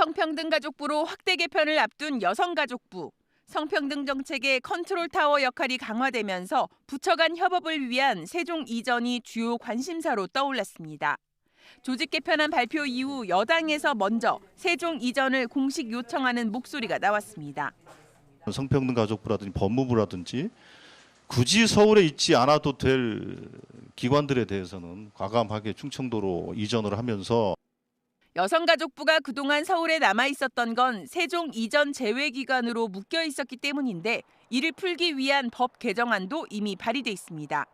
성평등 가족부로 확대 개편을 앞둔 여성가족부. 성평등 정책의 컨트롤 타워 역할이 강화되면서 부처 간 협업을 위한 세종 이전이 주요 관심사로 떠올랐습니다. 조직 개편안 발표 이후 여당에서 먼저 세종 이전을 공식 요청하는 목소리가 나왔습니다. 성평등 가족부라든지 법무부라든지 굳이 서울에 있지 않아도 될 기관들에 대해서는 과감하게 충청도로 이전을 하면서 여성가족부가 그동안 서울에 남아 있었던 건 세종 이전 제외 기관으로 묶여 있었기 때문인데 이를 풀기 위한 법 개정안도 이미 발의돼 있습니다.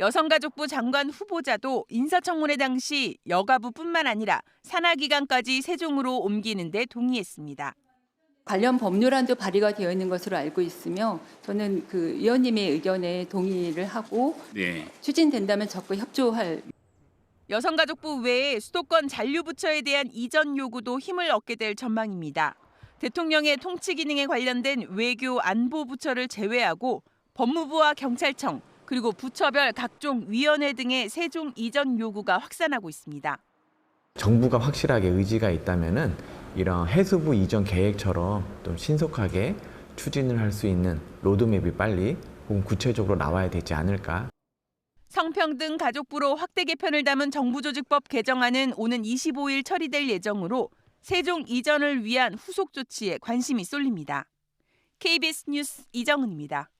여성가족부 장관 후보자도 인사청문회 당시 여가부뿐만 아니라 산하기관까지 세종으로 옮기는 데 동의했습니다. 관련 법률안도 발의가 되어 있는 것으로 알고 있으며 저는 그 의원님의 의견에 동의를 하고 네. 추진된다면 적극 협조할 여성가족부 외에 수도권 잔류부처에 대한 이전 요구도 힘을 얻게 될 전망입니다. 대통령의 통치 기능에 관련된 외교 안보 부처를 제외하고 법무부와 경찰청 그리고 부처별 각종 위원회 등의 세종 이전 요구가 확산하고 있습니다. 정부가 확실하게 의지가 있다면은 이런 해수부 이전 계획처럼 좀 신속하게 추진을 할 수 있는 로드맵이 빨리 혹은 구체적으로 나와야 되지 않을까 성평등 가족부로 확대 개편을 담은 정부조직법 개정안은 오는 25일 처리될 예정으로 세종 이전을 위한 후속 조치에 관심이 쏠립니다. KBS 뉴스 이정은입니다.